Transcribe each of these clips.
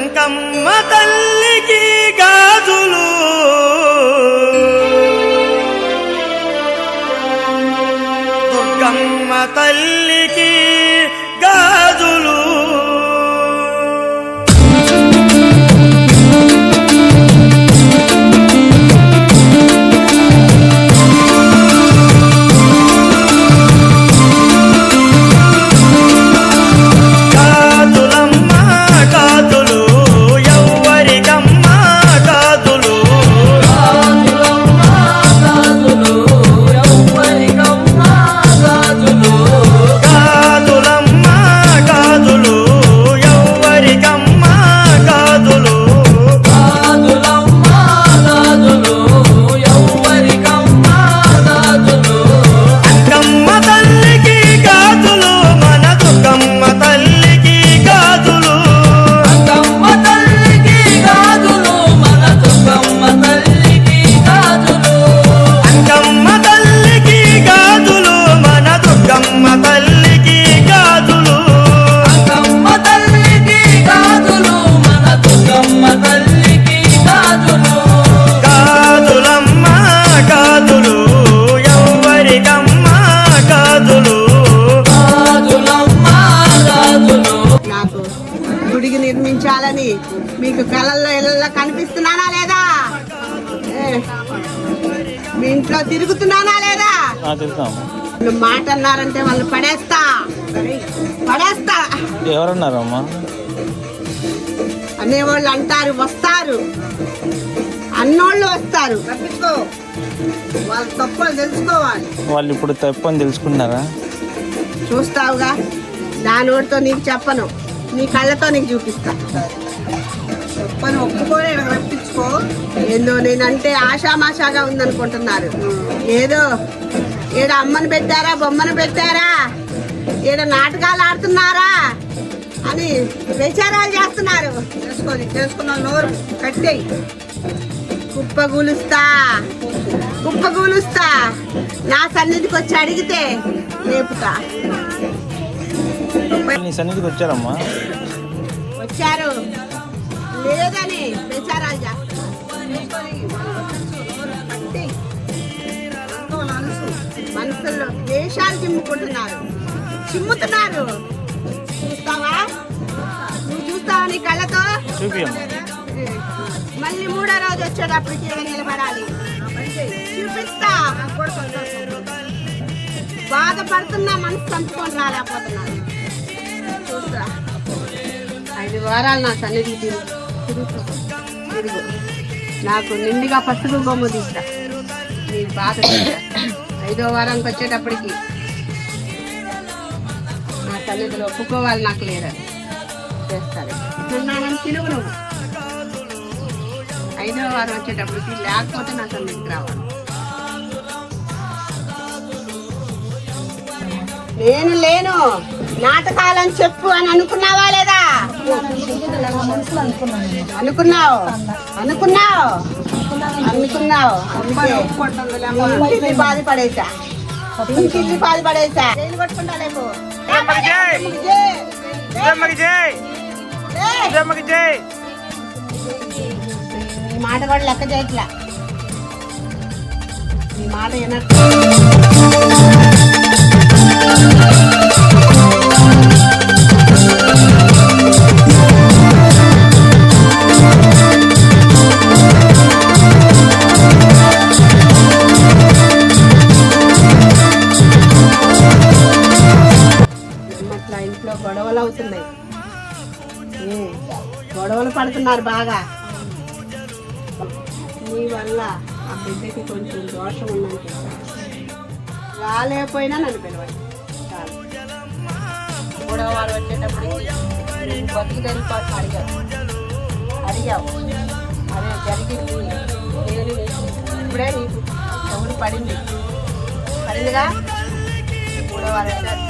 అంకమ్మ తల్లికి గాజులు. దుర్గమ్మ తల్లికి నిర్మించాలని మీకు కళల్లో ఇళ్ళల్లో కనిపిస్తున్నానా లేదా? మీ ఇంట్లో తిరుగుతున్నానా లేదా? తెలుసాము వాళ్ళు మాట అన్నారంటే వాళ్ళు పడేస్తా. పడేస్తా. ఎవరన్నారమ్మా? అనేవాళ్ళు అంటారు వస్తారు. అన్నోళ్ళు వస్తారు. వాళ్ళ తప్పులు తెలుసుకోవాలి. వాళ్ళు ఇప్పుడు తప్పని తెలుసుకున్నారా? చూస్తావుగా. నా నోటితో నీకు చెప్పను. నీ కళ్ళతో నీకు చూపిస్తా. పని ఒప్పుకొని రప్పించుకో ఏందో నేనంటే ఆషామాషాగా ఉందనుకుంటున్నారు. ఏదో ఈడ అమ్మని పెట్టారా బొమ్మను పెట్టారా ఈడ నాటకాలు ఆడుతున్నారా అని విచారాలు చేస్తున్నారు. తెలుసుకొని తెలుసుకున్న నోరు కట్టేయి. కుప్ప కూలుస్తా కుప్ప కూలుస్తా నా సన్నిధికి వచ్చి అడిగితే లేపుతా నీ సన్నిధికి వచ్చారమ్మా. వచ్చారు. లేదని ప్రచారాలు మనసుల్లో దేశాలు చిమ్ముకుంటున్నారు. చిమ్ముతున్నారు. చూస్తావా? నువ్వు చూస్తావా నీ కళ్ళతో? మళ్ళీ మూడో రోజు వచ్చేటప్పటికి నిలబడాలి. చూపిస్తా. బాధపడుతున్నా మనసు చంపుకొని రాలేకపోతున్నాను చూస్తా ఐదు వారాలు నా సన్నిధి తిరుగు నాకు నిండుగా పసుపు బొమ్మ తీస్తా. నీ బాధ ఐదో వారానికి వచ్చేటప్పటికి నా సన్నిధిలో ఒప్పుకోవాలి నాకు లేదని చేస్తాను తిరుగు నువ్వు. ఐదో వారం వచ్చేటప్పటికి లేకపోతే నా సన్నిధికి రావాలి. నేను లేను. నాటకాలని చెప్పు అని అనుకున్నావా లేదా? అనుకున్నావు. అనుకున్నావు. అనుకున్నావు. బాధపడేసా బాధపడేసా జైలు కొట్టుకుంటా మాట కూడా లెక్క చేయట్లా. ఈ మాట వినట్టు గొడవలు అవుతున్నాయి. గొడవలు పడుతున్నారు బాగా. నీ వల్ల ఆ బిడ్డకి కొంచెం దోషం ఉందని రాలేకపోయినా నన్ను పిలవండి మూడవ వారు వచ్చేటప్పుడు నేను బతుకు తెలిపాటు అడిగావు అడిగావు. అదే జరిగింది. నేను ఇప్పుడే నీకు ఎవరు పడింది. పడిందిగా? మూడవ వారం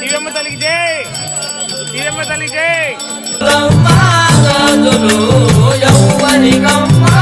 దివ్యమ్మ తల్లికి జై. దివ్యమ్మ తల్లికి జై. యౌవనికమ్మ.